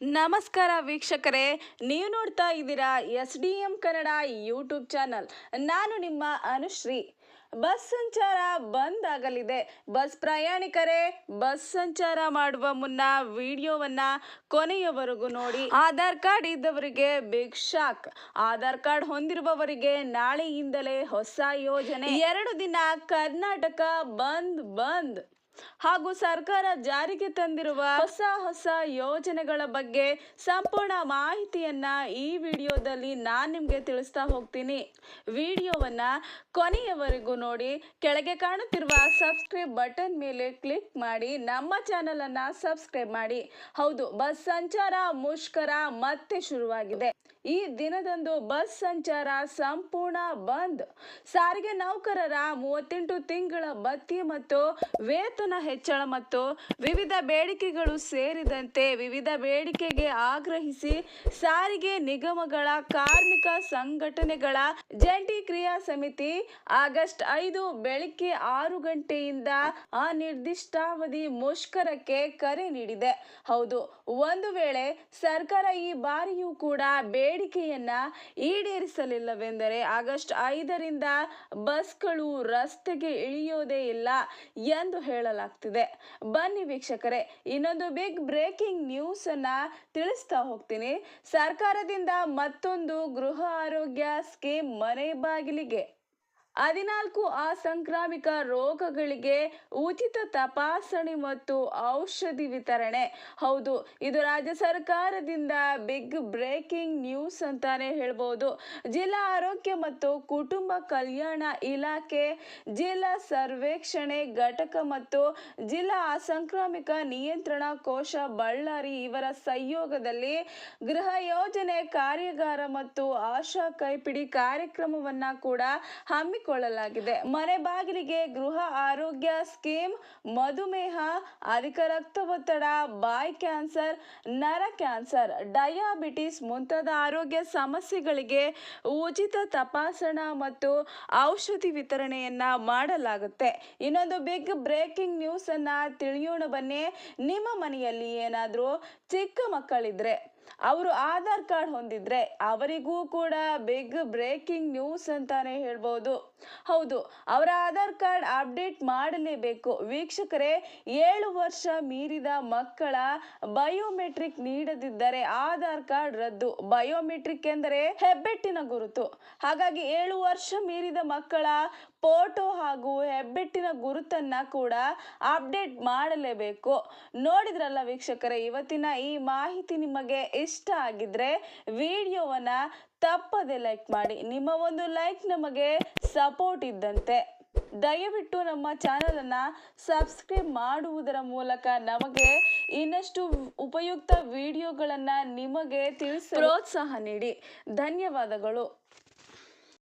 ನಮಸ್ಕಾರ ವೀಕ್ಷಕರೇ, ನೀವು ನೋಡ್ತಾ ಇದ್ದೀರಾ S D M Kannada YouTube channel. ನಾನು ನಿಮ್ಮ ಅನುಶ್ರೀ. ಬಸ್ ಸಂಚಾರ ಬಂದ್ ಆಗಲಿದೆ. ಬಸ್ ಪ್ರಯಾಣಿಕರೇ, ಬಸ್ ಸಂಚಾರ ಮಾಡುವ ಮುನ್ನ ವಿಡಿಯೋವನ್ನ ಕೊನೆಯವರೆಗೂ ನೋಡಿ. ಆಧಾರ್ ಕಾರ್ಡ್ ಇದ್ದವರಿಗೆ ಬಿಗ್ ಶಾಕ್. ಆಧಾರ್ ಕಾರ್ಡ್ ಹೊಂದಿರುವವರಿಗೆ ನಾಳೆಯಿಂದಲೇ ಹೊಸ ಯೋಜನೆ. ಎರಡು ದಿನ ಕರ್ನಾಟಕ ಬಂದ್ ಬಂದ್. ಹಾಗೂ ಸರ್ಕಾರ ಜಾರಿಗೆ ತಂದಿರುವ ಹೊಸ ಹೊಸ ಯೋಜನೆಗಳ ಬಗ್ಗೆ ಸಂಪೂರ್ಣ ಮಾಹಿತಿಯನ್ನ ಈ ವಿಡಿಯೋದಲ್ಲಿ ನಾನು ನಿಮಗೆ ತಿಳಿಸ್ತಾ ಹೋಗ್ತೀನಿ. ವಿಡಿಯೋವನ್ನ ಕೊನೆಯವರೆಗೂ ನೋಡಿ, ಕೆಳಗೆ ಕಾಣುತ್ತಿರುವ ಸಬ್ಸ್ಕ್ರೈಬ್ ಬಟನ್ ಮೇಲೆ ಕ್ಲಿಕ್ ಮಾಡಿ, ನಮ್ಮ ಚಾನಲ್ ಅನ್ನ ಸಬ್ಸ್ಕ್ರೈಬ್ ಮಾಡಿ. ಹೌದು, ಬಸ್ ಸಂಚಾರ ಮುಷ್ಕರ ಮತ್ತೆ ಶುರುವಾಗಿದೆ. ಈ ದಿನದಂದು ಬಸ್ ಸಂಚಾರ ಸಂಪೂರ್ಣ ಬಂದ್. ಸಾರಿಗೆ ನೌಕರರ ಮೂವತ್ತೆಂಟು ತಿಂಗಳ ಬತ್ತಿ ಮತ್ತು ವೇತನ ಹೆಚ್ಚಳ ಮತ್ತು ವಿವಿಧ ಬೇಡಿಕೆಗಳು ಸೇರಿದಂತೆ ವಿವಿಧ ಬೇಡಿಕೆಗೆ ಆಗ್ರಹಿಸಿ ಸಾರಿಗೆ ನಿಗಮಗಳ ಕಾರ್ಮಿಕ ಸಂಘಟನೆಗಳ ಜಂಟಿ ಕ್ರಿಯಾ ಸಮಿತಿ ಆಗಸ್ಟ್ ಐದು ಬೆಳಿಗ್ಗೆ ಆರು ಗಂಟೆಯಿಂದ ಅನಿರ್ದಿಷ್ಟಾವಧಿ ಮುಷ್ಕರಕ್ಕೆ ಕರೆ ನೀಡಿದೆ. ಹೌದು, ಒಂದು ವೇಳೆ ಸರ್ಕಾರ ಈ ಬಾರಿಯೂ ಕೂಡ ಬೇಡಿಕೆಯನ್ನ ಈಡೇರಿಸಲಿಲ್ಲವೆಂದರೆ ಆಗಸ್ಟ್ ಐದರಿಂದ ಬಸ್ಗಳು ರಸ್ತೆಗೆ ಇಳಿಯೋದೇ ಇಲ್ಲ ಎಂದು ಹೇಳಲಾಗ್ತಿದೆ. ಬನ್ನಿ ವೀಕ್ಷಕರೇ, ಇನ್ನೊಂದು ಬಿಗ್ ಬ್ರೇಕಿಂಗ್ ನ್ಯೂಸ್ ಅನ್ನ ತಿಳಿಸ್ತಾ ಹೋಗ್ತೀನಿ. ಸರ್ಕಾರದಿಂದ ಮತ್ತೊಂದು ಗೃಹ ಆರೋಗ್ಯ ಸ್ಕೀಮ್ ಮನೆ ಬಾಗಿಲಿಗೆ. ಹದಿನಾಲ್ಕು ಅಸಾಂಕ್ರಾಮಿಕ ರೋಗಗಳಿಗೆ ಉಚಿತ ತಪಾಸಣೆ ಮತ್ತು ಔಷಧಿ ವಿತರಣೆ. ಹೌದು, ಇದು ರಾಜ್ಯ ಸರ್ಕಾರದಿಂದ ಬಿಗ್ ಬ್ರೇಕಿಂಗ್ ನ್ಯೂಸ್ ಅಂತಾನೆ ಹೇಳ್ಬೋದು. ಜಿಲ್ಲಾ ಆರೋಗ್ಯ ಮತ್ತು ಕುಟುಂಬ ಕಲ್ಯಾಣ ಇಲಾಖೆ, ಜಿಲ್ಲಾ ಸರ್ವೇಕ್ಷಣೆ ಘಟಕ ಮತ್ತು ಜಿಲ್ಲಾ ಅಸಾಂಕ್ರಾಮಿಕ ನಿಯಂತ್ರಣ ಕೋಶ ಬಳ್ಳಾರಿ ಇವರ ಸಹಯೋಗದಲ್ಲಿ ಗೃಹ ಯೋಜನೆ ಕಾರ್ಯಾಗಾರ ಮತ್ತು ಆಶಾ ಕೈಪಿಡಿ ಕಾರ್ಯಕ್ರಮವನ್ನ ಕೂಡ ಹಮ್ಮಿಕೊಳ್ಳಲಾಗಿದೆ ಮನೆ ಬಾಗಿಲಿಗೆ ಗೃಹ ಆರೋಗ್ಯ ಸ್ಕೀಮ್, ಮಧುಮೇಹ, ಅಧಿಕ ರಕ್ತದೊತ್ತಡ, ಬಾಯ್ ಕ್ಯಾನ್ಸರ್, ನರ ಕ್ಯಾನ್ಸರ್, ಡಯಾಬಿಟಿಸ್ ಮುಂತಾದ ಆರೋಗ್ಯ ಸಮಸ್ಯೆಗಳಿಗೆ ಉಚಿತ ತಪಾಸಣಾ ಮತ್ತು ಔಷಧಿ ವಿತರಣೆಯನ್ನ ಮಾಡಲಾಗುತ್ತೆ. ಇನ್ನೊಂದು ಬಿಗ್ ಬ್ರೇಕಿಂಗ್ ನ್ಯೂಸ್ ಅನ್ನ ತಿಳಿಯೋಣ ಬನ್ನಿ. ನಿಮ್ಮ ಮನೆಯಲ್ಲಿ ಏನಾದರೂ ಚಿಕ್ಕ ಮಕ್ಕಳಿದ್ರೆ ಅವರು ಆಧಾರ್ ಕಾರ್ಡ್ ಹೊಂದಿದ್ರೆ ಅವರಿಗೂ ಕೂಡ ಬಿಗ್ ಬ್ರೇಕಿಂಗ್ ನ್ಯೂಸ್ ಅಂತಾನೆ ಹೇಳ್ಬೋದು. ಹೌದು, ಅವರ ಆಧಾರ್ ಕಾರ್ಡ್ ಅಪ್ಡೇಟ್ ಮಾಡಲೇಬೇಕು. ವೀಕ್ಷಕರೇ, ಏಳು ವರ್ಷ ಮೀರಿದ ಮಕ್ಕಳ ಬಯೋಮೆಟ್ರಿಕ್ ನೀಡದಿದ್ದರೆ ಆಧಾರ್ ಕಾರ್ಡ್ ರದ್ದು. ಬಯೋಮೆಟ್ರಿಕ್ ಎಂದರೆ ಹೆಬ್ಬೆಟ್ಟಿನ ಗುರುತು. ಹಾಗಾಗಿ ಏಳು ವರ್ಷ ಮೀರಿದ ಮಕ್ಕಳ ಫೋಟೋ ಹಾಗೂ ಹೆಬ್ಬೆಟ್ಟಿನ ಗುರುತನ್ನ ಕೂಡ ಅಪ್ಡೇಟ್ ಮಾಡಲೇಬೇಕು. ನೋಡಿದ್ರಲ್ಲ ವೀಕ್ಷಕರೇ, ಇವತ್ತಿನ ಈ ಮಾಹಿತಿ ನಿಮಗೆ ಇಷ್ಟ ಆಗಿದ್ರೆ ವಿಡಿಯೋವನ್ನ ತಪ್ಪದೆ ಲೈಕ್ ಮಾಡಿ. ನಿಮ್ಮ ಒಂದು ಲೈಕ್ ನಮಗೆ ಸಪೋರ್ಟ್ ಇದ್ದಂತೆ. ದಯವಿಟ್ಟು ನಮ್ಮ ಚಾನಲನ್ನು ಸಬ್ಸ್ಕ್ರೈಬ್ ಮಾಡುವುದರ ಮೂಲಕ ನಮಗೆ ಇನ್ನಷ್ಟು ಉಪಯುಕ್ತ ವಿಡಿಯೋಗಳನ್ನು ನಿಮಗೆ ತಿಳಿಸ ಪ್ರೋತ್ಸಾಹ ನೀಡಿ. ಧನ್ಯವಾದಗಳು.